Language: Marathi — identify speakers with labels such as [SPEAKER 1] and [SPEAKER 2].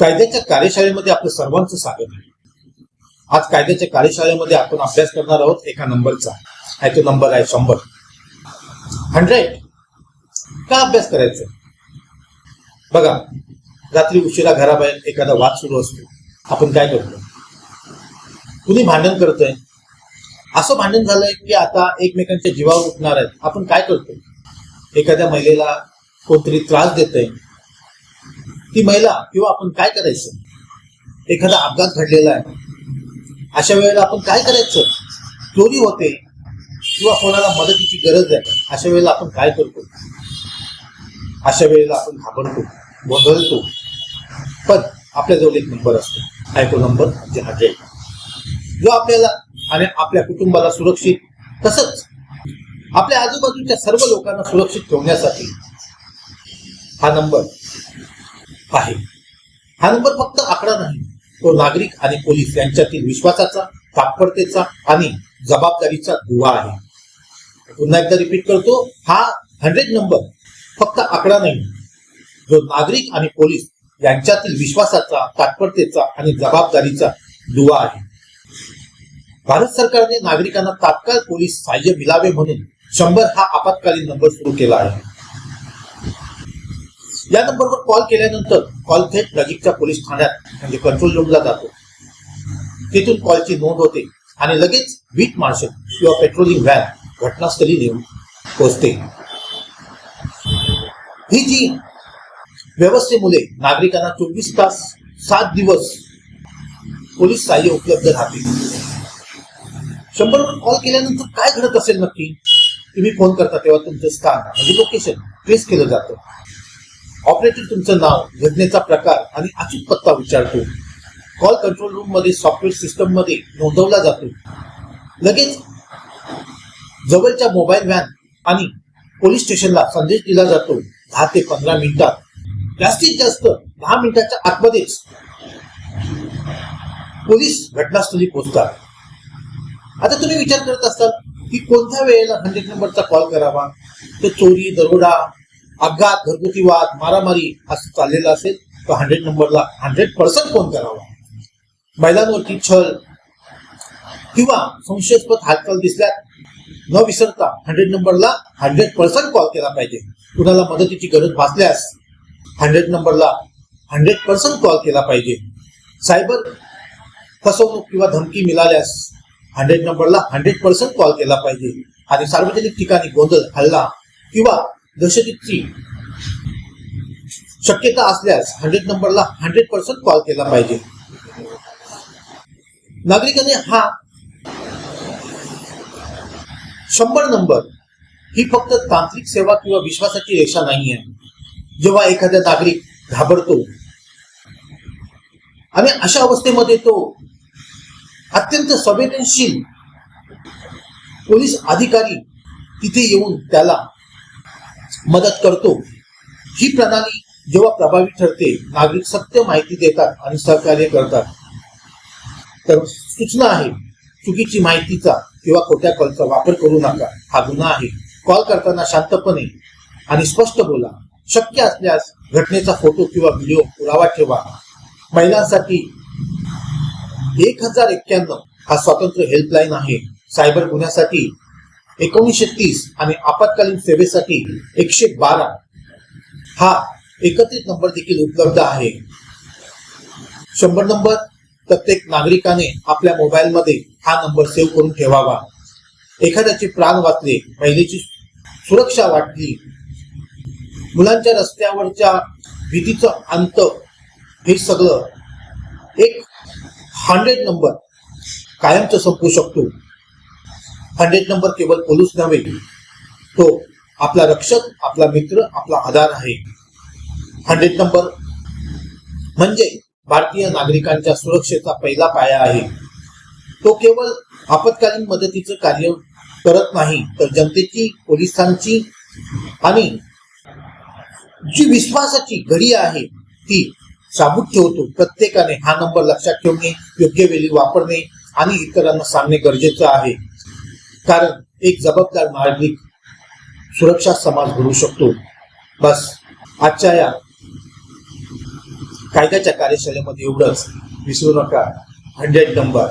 [SPEAKER 1] कायद्याच्या कार्यशाळेमध्ये आपलं सर्वांचं स्वागत आहे. आज कायद्याच्या कार्यशाळेमध्ये आपण अभ्यास करणार आहोत एका नंबरचा. आहे तो नंबर आहे शंभर. हंड्रेड का अभ्यास करायचा? बघा रात्री उशिरा घराबाहेर एखादा वाद सुरू असतो. आपण काय करतो? कुणी भांडण करतोय? असं भांडण झालंय की आता एकमेकांच्या जीवावर उठणार आहेत. आपण काय करतो? एखाद्या महिलेला कोणतरी त्रास देतय. ती महिला किंवा आपण काय करायचं? एखादा अपघात घडलेला आहे. अशा वेळेला आपण काय करायचं? चोरी होते किंवा कोणाला मदतीची गरज आहे अशा वेळेला आपण काय करतो? अशा वेळेला आपण घाबरतो गोंधळतो. पण आपल्याजवळ एक नंबर असतो. आहे तो नंबर म्हणजे हंड्रेड जो आपल्याला आणि आपल्या कुटुंबाला सुरक्षित तसंच आपल्या आजूबाजूच्या सर्व लोकांना सुरक्षित ठेवण्यासाठी हा नंबर आहे. हा नंबर फक्त आकडा नाही तो नागरिक आणि पोलीस यांच्यातील विश्वासाचा तात्परतेचा आणि जबाबदारीचा दुवा आहे. पुन्हा एकदा रिपीट करतो हा हंड्रेड नंबर फक्त आकडा नाही जो नागरिक आणि पोलीस यांच्यातील विश्वासाचा तात्परतेचा आणि जबाबदारीचा दुवा आहे. भारत सरकारने नागरिकांना तात्काळ पोलीस सहाय्य मिळावे म्हणून शंभर हा आपत्कालीन नंबर सुरू केला आहे. या नंबरवर कॉल केल्यानंतर कॉल थेट नजीकच्या पोलीस ठाण्यात म्हणजे कंट्रोल रूमला जातो. तिथून कॉलची नोंद होते आणि लगेच वीट मार्शल किंवा पेट्रोलिंग व्हॅन घटनास्थळी नेऊन पोहोचते. ही जी व्यवस्थेमुळे नागरिकांना चोवीस तास सात दिवस पोलीस सहाय्य उपलब्ध राहते शंभरवर कॉल केल्यानंतर काय घडत असेल नक्की? तुम्ही फोन करता तेव्हा तुमचं स्थान म्हणजे लोकेशन ट्रेस केलं जातं. ऑपरेटर तुमचं नाव घटनेचा प्रकार आणि अचूक पत्ता विचारतो. कॉल कंट्रोल रूममध्ये सॉफ्टवेअर सिस्टममध्ये नोंदवला जातो. लगेच जवळच्या मोबाईल व्हॅन आणि पोलीस स्टेशनला संदेश दिला जातो. दहा ते पंधरा मिनिटात. जास्तीत जास्त दहा मिनिटाच्या आतमध्येच पोलीस घटनास्थळी पोहोचतात. आता तुम्ही विचार करत असाल की कोणत्या वेळेला हंड्रेड नंबरचा कॉल करावा? तर चोरी दरोडा अपघात घरगुती वाद मारामारी असं चाललेलं असेल तर हंड्रेड नंबरला हंड्रेड पर्सेंट फोन करावा. महिलांवरती छळ किंवा संशयास्पद हालचाल दिसल्या न विसरता हंड्रेड नंबरला हंड्रेड पर्सेंट कॉल केला पाहिजे. कुणाला मदतीची गरज भासल्यास हंड्रेड नंबरला हंड्रेड पर्सेंट कॉल केला पाहिजे. सायबर फसवणूक किंवा धमकी मिळाल्यास हंड्रेड नंबरला हंड्रेड पर्सेंट कॉल केला पाहिजे. आणि सार्वजनिक ठिकाणी गोंधळ हल्ला किंवा दहशतीची शक्यता असल्यास हंड्रेड नंबरला हंड्रेड पर्सेंट कॉल केला पाहिजे. नागरिकांनी हा शंभर नंबर ही फक्त तांत्रिक सेवा किंवा विश्वासाची रेषा नाही आहे जेव्हा एखादा नागरिक घाबरतो आणि अशा अवस्थेमध्ये तो अत्यंत संवेदनशील पोलीस अधिकारी तिथे येऊन त्याला मदत करतो. ही प्रणाली जेव्हा प्रभावी ठरते नागरिक सत्य माहिती देतात आणि सहकार्य करतात. तर सूचना आहे चुकीची माहितीचा किंवा खोट्या कॉलचा वापर करू नका. हा गुन्हा आहे. कॉल करताना शांतपणे आणि स्पष्ट बोला. शक्य असल्यास घटनेचा फोटो किंवा व्हिडिओ पुरावा ठेवा. महिलांसाठी एक हजार एक्क्याण्णव हा स्वातंत्र्य हेल्पलाईन आहे. सायबर गुन्ह्यासाठी एकोणीसशे तीस आणि आपत्कालीन सेवेसाठी एकशे बारा हा एकत्रित नंबर देखील उपलब्ध आहे. शंभर नंबर प्रत्येक नागरिकाने आपल्या मोबाईलमध्ये हा नंबर सेव्ह करून ठेवावा. एखाद्याचे प्राण वाचले महिलेची सुरक्षा वाटली मुलांच्या रस्त्यावरच्या भीतीचं अंत हे सगळं एक हंड्रेड नंबर कायमचं संपू शकतो. हंड्रेड नंबर केवळ पोलीस नव्हे तो आपला रक्षक आपला मित्र आपला आधार आहे. हंड्रेड नंबर म्हणजे भारतीय नागरिकांच्या सुरक्षेचा पहिला पाया आहे. तो केवळ आपत्कालीन मदतीचं कार्य करत नाही तर जनतेची पोलिसांची आणि जी विश्वासाची घडी आहे ती साबूत ठेवतो. प्रत्येकाने हा नंबर लक्षात ठेवणे योग्य वेळी वापरणे आणि इतरांना सांगणे गरजेचं आहे. कारण एक जबाबदार नागरिक सुरक्षा समाज घडू शकतो. बस आजच्या या कायद्याच्या कार्यशाळेमध्ये एवढंच. विसरू नका. Hundred number